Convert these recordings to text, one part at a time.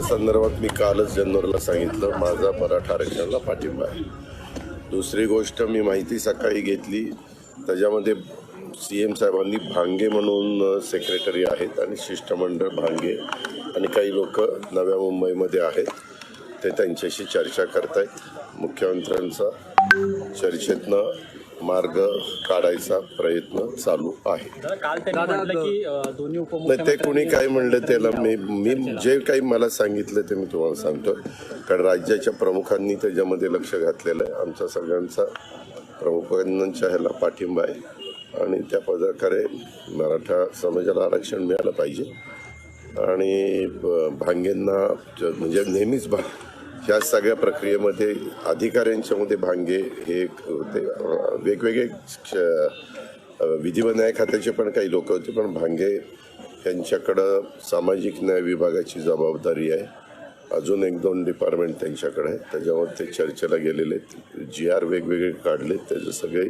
संदर्भात मी कालच जनरलला सांगितलं माझा मराठा आरक्षणाला पाठिंबा आहे. दुसरी गोष्ट मी माहिती सकाळी घेतली. त्याच्यामध्ये सी एम साहेबांनी भांगे म्हणून सेक्रेटरी आहेत आणि शिष्टमंडळ भांगे आणि काही लोक नव्या मुंबईमध्ये आहेत. ते त्यांच्याशी चर्चा करत आहेत मुख्यमंत्र्यांचा चर्चेतनं मार्ग काढायचा प्रयत्न चालू आहे. काल त्यांनी म्हटलं की अ, दोन्ही नाही ते उपमुख्यमंत्री कोणी काय म्हणलं त्याला मी मी जे काही मला सांगितलं ते मी तुम्हाला सांगतो कारण राज्याच्या प्रमुखांनी त्याच्यामध्ये लक्ष घातलेलं आहे. आमचा सगळ्यांचा प्रमुखांच्या ह्याला पाठिंबा आहे. आणि त्या प्रकारे मराठा समाजाला आरक्षण मिळालं पाहिजे. आणि भांगेंना ज- म्हणजे नेहमीच भा ह्या सगळ्या प्रक्रियेमध्ये अधिकाऱ्यांच्यामध्ये भांगे हे होते. वेगवेगळे क्ष- विधी व न्याय खात्याचे पण काही लोक होते पण भांगे यांच्याकडं सामाजिक न्याय विभागाची जबाबदारी आहे. अजून एक दोन डिपार्टमेंट त्यांच्याकडे आहे त्याच्यावर ते चर्चेला गेलेले आहेत. जी आर वेगवेगळे काढले त्याचे सगळे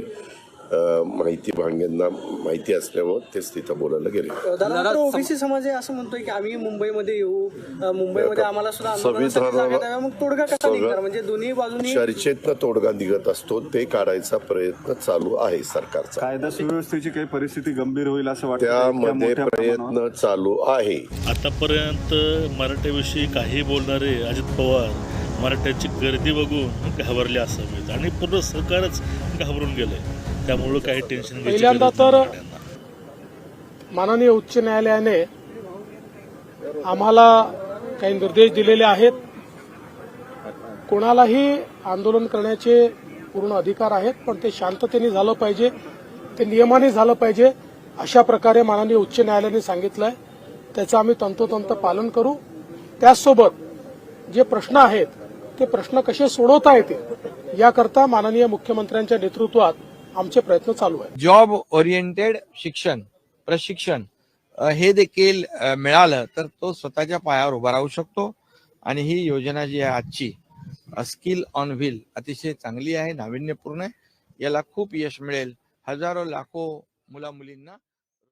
माहिती भांग्यांना माहिती असल्यामुळे तेच तिथं बोलायला गेले. दादा ओबीसी समाज आहे असं म्हणतोय की आम्ही मुंबईमध्ये येऊ. मुंबईमध्ये आम्हाला सुद्धा आंदोलनासाठी जागा. मग तोडगा कसा निघणार? म्हणजे दोन्ही बाजूनी चर्चेतनं तोडगा निघत असतो. ते काढायचा प्रयत्न चालू आहे सरकारचा. कायदा सुव्यवस्थेची काही परिस्थिती गंभीर होईल असं वाटतं इतक्या त्यामध्ये मोठ्या प्रमाणावर? प्रयत्न चालू आहे. आतापर्यंत मराठ्याविषयी काही बोलणारे अजित पवार मराठ्याची गर्दी बघून घाबरले असावेत. आणि पूर्ण सरकारच घाबरून गेलंय. त्यामुळं काही टेन्शन पहिल्यांदा तर-. माननीय उच्च न्यायालयाने आम्हाला काही निर्देश दिलेले आहेत. कोणालाही आंदोलन करण्याचे पूर्ण अधिकार आहेत पण ते शांततेने झालं पाहिजे ते नियमाने झालं पाहिजे अशा प्रकारे माननीय उच्च न्यायालयाने सांगितलंय. त्याचं आम्ही तंतोतंत पालन करू. त्याचसोबत जे प्रश्न आहेत ते प्रश्न कसे सोडवता येतील याकरता माननीय मुख्यमंत्र्यांच्या नेतृत्वात आमचे प्रयत्न चालू आहेत. जॉब ओरिएंटेड शिक्षण प्रशिक्षण हे देखील मिळालं तर तो स्वतःच्या पायावर उभा राहू शकतो. आणि ही योजना जी आहे आजची स्किल ऑन व्हील अतिशय चांगली आहे नाविन्यपूर्ण आहे. याला खूप यश मिळेल. हजारो लाखो मुला मुलींना